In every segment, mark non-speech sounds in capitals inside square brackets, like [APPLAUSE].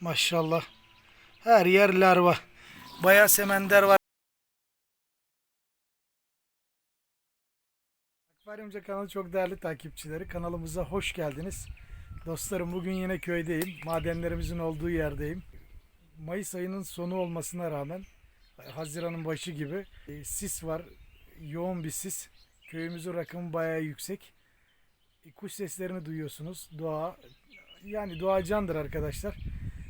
Maşallah. Her yer larva. Bayağı semender var. Akvaryumca kanalı çok değerli takipçileri. Kanalımıza hoş geldiniz. Dostlarım bugün yine köydeyim. Madenlerimizin olduğu yerdeyim. Mayıs ayının sonu olmasına rağmen Haziran'ın başı gibi e, sis var. Yoğun bir sis. Köyümüzün rakımı bayağı yüksek. E, Kuş seslerini duyuyorsunuz. Doğa yani doğa candır arkadaşlar.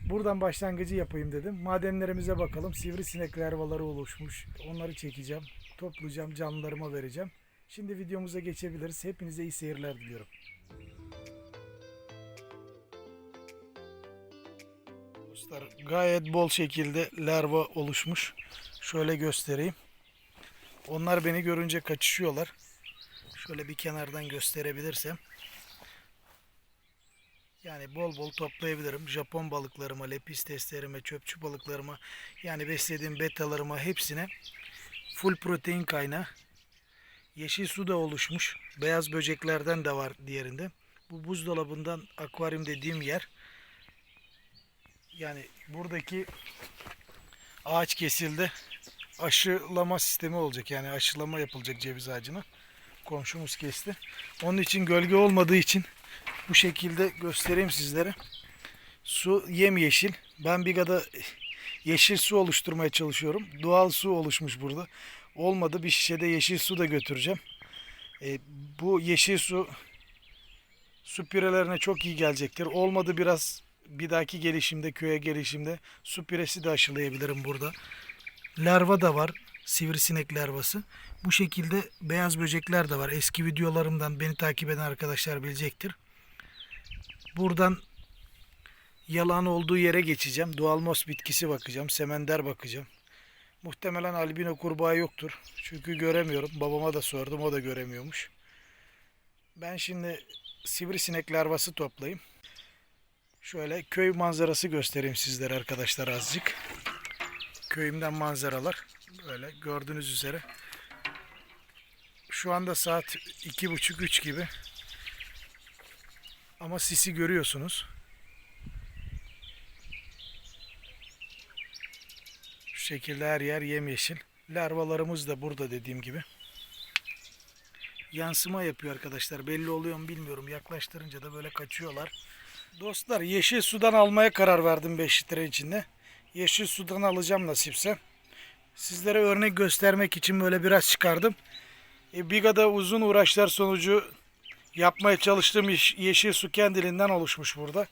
Buradan başlangıcı yapayım dedim. Madenlerimize bakalım. Sivrisinek larvaları oluşmuş. Onları çekeceğim. Toplayacağım. Canlılarıma vereceğim. Şimdi videomuza geçebiliriz. Hepinize iyi seyirler diliyorum. Dostlar gayet bol şekilde larva oluşmuş. Şöyle göstereyim. Onlar beni görünce kaçışıyorlar. Şöyle bir kenardan gösterebilirsem. Yani bol bol toplayabilirim. Japon balıklarıma, lepisteslerime, çöpçü balıklarıma, yani beslediğim betalarıma hepsine full protein kaynağı. Yeşil su da oluşmuş. Beyaz böceklerden de var diğerinde. Bu buzdolabından akvaryum dediğim yer. Yani buradaki ağaç kesildi. Aşılama sistemi olacak. Yani aşılama yapılacak ceviz ağacına. Komşumuz kesti. Onun için gölge olmadığı için bu şekilde göstereyim sizlere. Su yemyeşil. Ben Biga'da yeşil su oluşturmaya çalışıyorum. Doğal su oluşmuş burada. Olmadı bir şişede yeşil su da götüreceğim. E, bu yeşil su su pirelerine çok iyi gelecektir. Olmadı biraz bir dahaki gelişimde köye gelişimde su piresi de aşılayabilirim burada. Larva da var. Sivrisinek larvası. Bu şekilde beyaz böcekler de var. Eski videolarımdan beni takip eden arkadaşlar bilecektir. Buradan yalan olduğu yere geçeceğim. Doğal mos bitkisi bakacağım. Semender bakacağım. Muhtemelen albino kurbağa yoktur. Çünkü göremiyorum. Babama da sordum. O da göremiyormuş. Ben şimdi sivrisinek larvası toplayayım. Şöyle köy manzarası göstereyim sizlere arkadaşlar azıcık. Köyümden manzaralar. Böyle gördüğünüz üzere. Şu anda saat iki buçuk üç gibi. Ama sisi görüyorsunuz. Şu şekilde her yer yemyeşil. Larvalarımız da burada dediğim gibi. Yansıma yapıyor arkadaşlar. Belli oluyor mu bilmiyorum. Yaklaştırınca da böyle kaçıyorlar. Dostlar yeşil sudan almaya karar verdim 5 litre içinde. Yeşil sudan alacağım nasipse. Sizlere örnek göstermek için böyle biraz çıkardım. E, Biga'da uzun uğraşlar sonucu yapmaya çalıştığım iş, yeşil su kendiliğinden oluşmuş burada.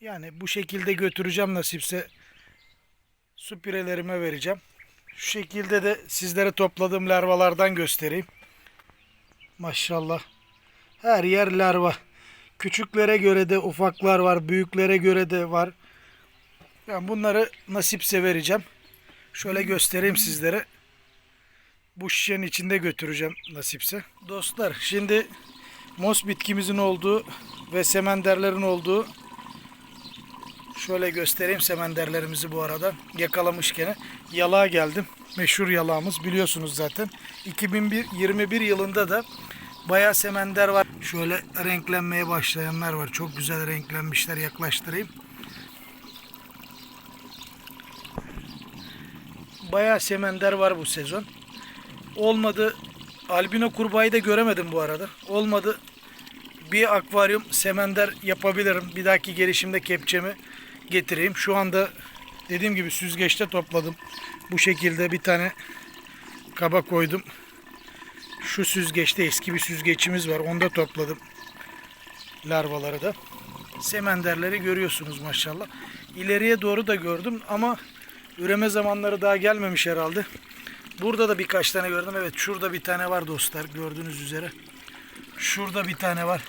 Yani bu şekilde götüreceğim nasipse su pirelerime vereceğim. Şu şekilde de sizlere topladığım larvalardan göstereyim. Maşallah. Her yer larva. Küçüklere göre de ufaklar var, büyüklere göre de var. Ben bunları nasipse vereceğim. Şöyle göstereyim sizlere. Bu şişenin içinde götüreceğim nasipse. Dostlar şimdi mos bitkimizin olduğu ve semenderlerin olduğu şöyle göstereyim semenderlerimizi bu arada yakalamışken yalağa geldim. Meşhur yalağımız biliyorsunuz zaten. 2021 yılında da bayağı semender var. Şöyle renklenmeye başlayanlar var. Çok güzel renklenmişler yaklaştırayım. Bayağı semender var bu sezon. Olmadı albino kurbağayı da göremedim bu arada. Olmadı bir akvaryum semender yapabilirim. Bir dahaki gelişimde kepçemi getireyim. Şu anda dediğim gibi süzgeçte topladım. Bu şekilde bir tane kaba koydum. Şu süzgeçte eski bir süzgeçimiz var. Onda topladım larvaları da. Semenderleri görüyorsunuz maşallah. İleriye doğru da gördüm ama üreme zamanları daha gelmemiş herhalde. Burada da birkaç tane gördüm. Evet şurada bir tane var dostlar gördüğünüz üzere. Şurada bir tane var.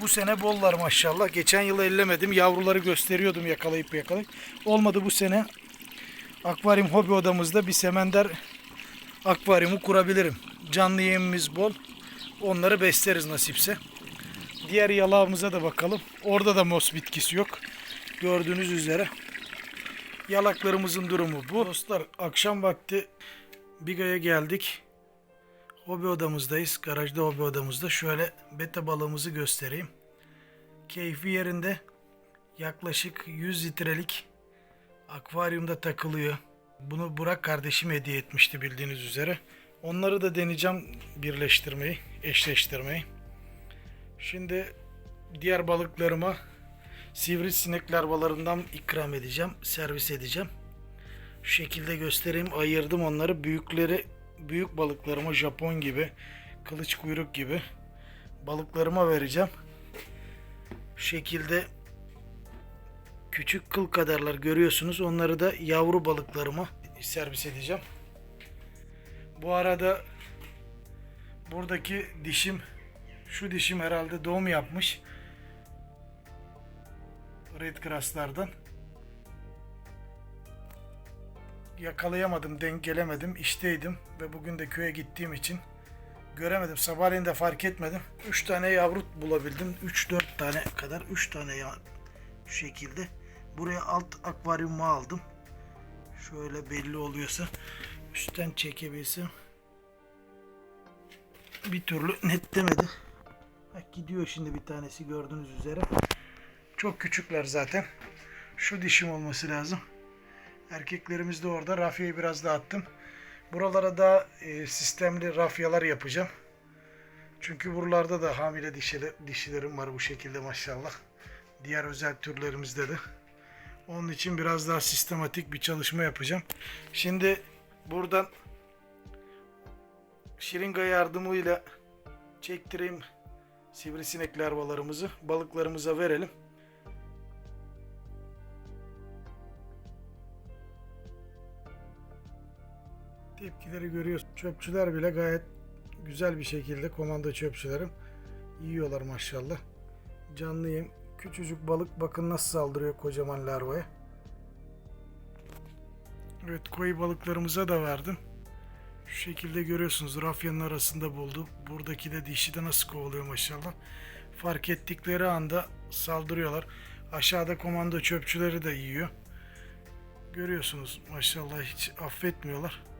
Bu sene bollar maşallah. Geçen yıl ellemedim. Yavruları gösteriyordum yakalayıp yakalayıp. Olmadı bu sene. Akvaryum hobi odamızda bir semender akvaryumu kurabilirim. Canlı yemimiz bol. Onları besleriz nasipse. Diğer yalağımıza da bakalım. Orada da mos bitkisi yok. Gördüğünüz üzere. Yalaklarımızın durumu bu. Dostlar akşam vakti Biga'ya geldik. Hobi odamızdayız. Garajda hobi odamızda. Şöyle beta balığımızı göstereyim. Keyfi yerinde. yaklaşık 100 litrelik akvaryumda takılıyor. Bunu Burak kardeşim hediye etmişti bildiğiniz üzere. Onları da deneyeceğim birleştirmeyi, eşleştirmeyi. Şimdi diğer balıklarıma sivrisinek larvalarından ikram edeceğim, servis edeceğim. Şu şekilde göstereyim. Ayırdım onları. Büyükleri büyük balıklarıma Japon gibi, kılıç kuyruk gibi balıklarıma vereceğim. Şu şekilde küçük kıl kadarlar görüyorsunuz. Onları da yavru balıklarıma servis edeceğim. Bu arada buradaki dişim şu dişim herhalde doğum yapmış. Red Grass'lardan. Yakalayamadım, denk gelemedim. İşteydim ve bugün de köye gittiğim için göremedim. Sabahleyin de fark etmedim. 3 tane yavru bulabildim. 3-4 tane kadar 3 tane ya şu şekilde. Buraya alt akvaryuma aldım. Şöyle belli oluyorsa üstten çekebilsem. Bir türlü netlemedi. Bak gidiyor şimdi bir tanesi gördüğünüz üzere. Çok küçükler zaten. Şu dişim olması lazım. Erkeklerimiz de orada. Rafyayı biraz da attım. Buralara da e, sistemli rafyalar yapacağım. Çünkü buralarda da hamile dişilerim var bu şekilde maşallah. Diğer özel türlerimizde de. Onun için biraz daha sistematik bir çalışma yapacağım. Şimdi buradan şiringa yardımıyla çektireyim sivrisinek larvalarımızı balıklarımıza verelim. Tepkileri görüyoruz. Çöpçüler bile gayet güzel bir şekilde komando çöpçülerim yiyorlar maşallah. Canlı yem. Küçücük balık bakın nasıl saldırıyor kocaman larvaya. Evet koyu balıklarımıza da verdim. Şu şekilde görüyorsunuz rafyanın arasında buldum. Buradaki de dişi de nasıl kovalıyor maşallah. Fark ettikleri anda saldırıyorlar. Aşağıda komando çöpçüleri de yiyor. Görüyorsunuz maşallah hiç affetmiyorlar.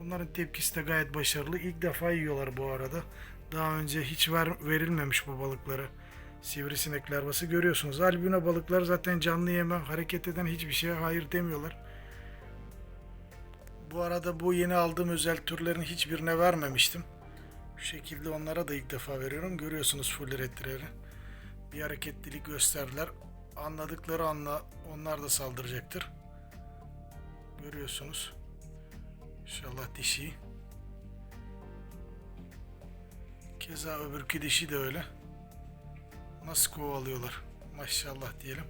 Bunların tepkisi de gayet başarılı. İlk defa yiyorlar bu arada. Daha önce hiç ver, verilmemiş bu balıklara. Sivrisinek larvası görüyorsunuz. Albino balıklar zaten canlı yeme, hareket eden hiçbir şeye hayır demiyorlar. Bu arada bu yeni aldığım özel türlerin hiçbirine vermemiştim. Şu şekilde onlara da ilk defa veriyorum. Görüyorsunuz full retreleri. Bir hareketlilik gösterdiler. Anladıkları anla onlar da saldıracaktır. Görüyorsunuz. İnşallah dişi. Keza öbürkü dişi de öyle. Nasıl kovalıyorlar. Maşallah diyelim.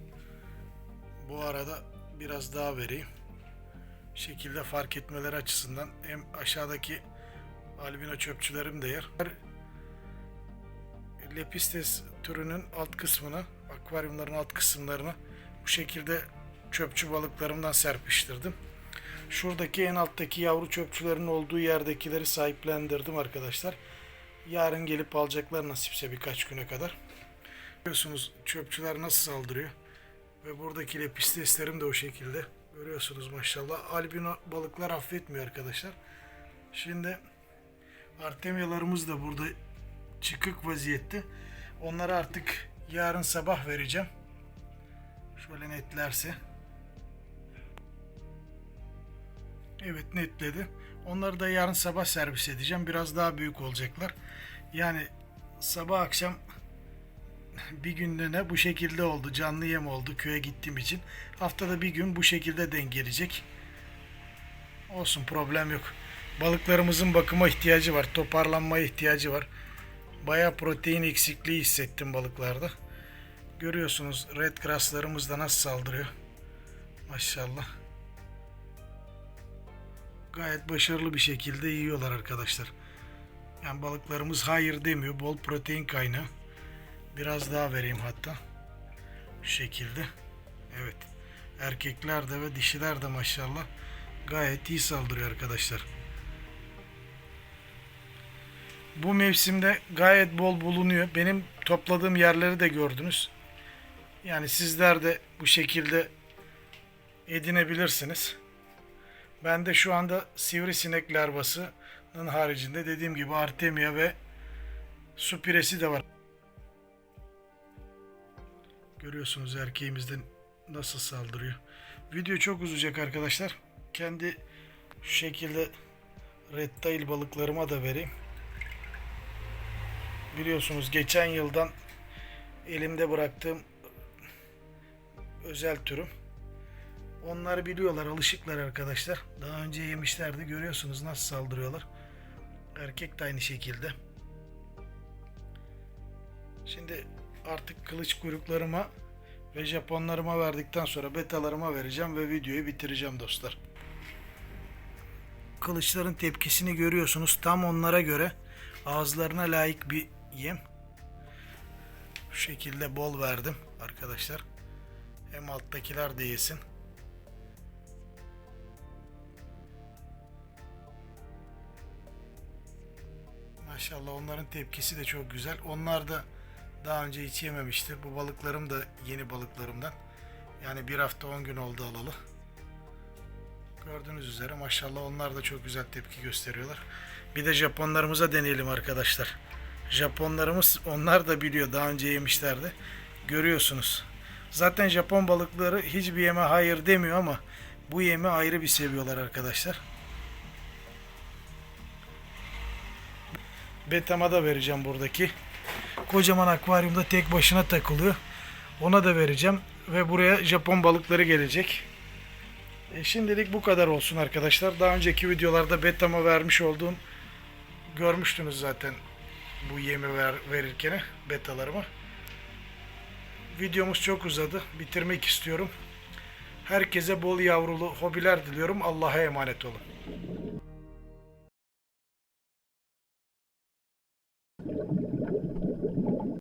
Bu arada biraz daha vereyim. Şekilde fark etmeleri açısından hem aşağıdaki albino çöpçülerim de yer. Lepistes türünün alt kısmını, akvaryumların alt kısımlarını bu şekilde çöpçü balıklarımdan serpiştirdim. Şuradaki en alttaki yavru çöpçülerin olduğu yerdekileri sahiplendirdim arkadaşlar. Yarın gelip alacaklar nasipse birkaç güne kadar. Görüyorsunuz çöpçüler nasıl saldırıyor. Ve buradaki lepisteslerim de o şekilde. Görüyorsunuz maşallah. Albino balıklar affetmiyor arkadaşlar. Şimdi artemyalarımız da burada çıkık vaziyette. Onları artık yarın sabah vereceğim. Şöyle netlerse. Evet netledi. Onları da yarın sabah servis edeceğim. Biraz daha büyük olacaklar. Yani sabah akşam [LAUGHS] bir günlüğüne bu şekilde oldu. Canlı yem oldu köye gittiğim için. Haftada bir gün bu şekilde denk gelecek. Olsun problem yok. Balıklarımızın bakıma ihtiyacı var. Toparlanmaya ihtiyacı var. Baya protein eksikliği hissettim balıklarda. Görüyorsunuz red grasslarımız da nasıl saldırıyor. Maşallah. Gayet başarılı bir şekilde yiyorlar arkadaşlar. Yani balıklarımız hayır demiyor. Bol protein kaynağı. Biraz daha vereyim hatta. Şu şekilde. Evet. Erkekler de ve dişiler de maşallah gayet iyi saldırıyor arkadaşlar. Bu mevsimde gayet bol bulunuyor. Benim topladığım yerleri de gördünüz. Yani sizler de bu şekilde edinebilirsiniz. Ben de şu anda sivrisinek larvasının haricinde dediğim gibi artemia ve su piresi de var. Görüyorsunuz erkeğimizden nasıl saldırıyor. Video çok uzayacak arkadaşlar. Kendi şu şekilde red tail balıklarıma da vereyim. Biliyorsunuz geçen yıldan elimde bıraktığım özel türüm. Onlar biliyorlar, alışıklar arkadaşlar. Daha önce yemişlerdi. Görüyorsunuz nasıl saldırıyorlar. Erkek de aynı şekilde. Şimdi artık kılıç kuyruklarıma ve Japonlarıma verdikten sonra betalarıma vereceğim ve videoyu bitireceğim dostlar. Kılıçların tepkisini görüyorsunuz. Tam onlara göre ağızlarına layık bir yem. Bu şekilde bol verdim arkadaşlar. Hem alttakiler de yesin. Maşallah onların tepkisi de çok güzel. Onlar da daha önce hiç yememişti. Bu balıklarım da yeni balıklarımdan. Yani bir hafta 10 gün oldu alalı. Gördüğünüz üzere maşallah onlar da çok güzel tepki gösteriyorlar. Bir de Japonlarımıza deneyelim arkadaşlar. Japonlarımız onlar da biliyor daha önce yemişlerdi. Görüyorsunuz. Zaten Japon balıkları hiçbir yeme hayır demiyor ama bu yemi ayrı bir seviyorlar arkadaşlar. Betama da vereceğim buradaki. Kocaman akvaryumda tek başına takılıyor. Ona da vereceğim. Ve buraya Japon balıkları gelecek. E şimdilik bu kadar olsun arkadaşlar. Daha önceki videolarda betama vermiş olduğum görmüştünüz zaten bu yemi ver, verirken betalarıma. Videomuz çok uzadı. Bitirmek istiyorum. Herkese bol yavrulu hobiler diliyorum. Allah'a emanet olun.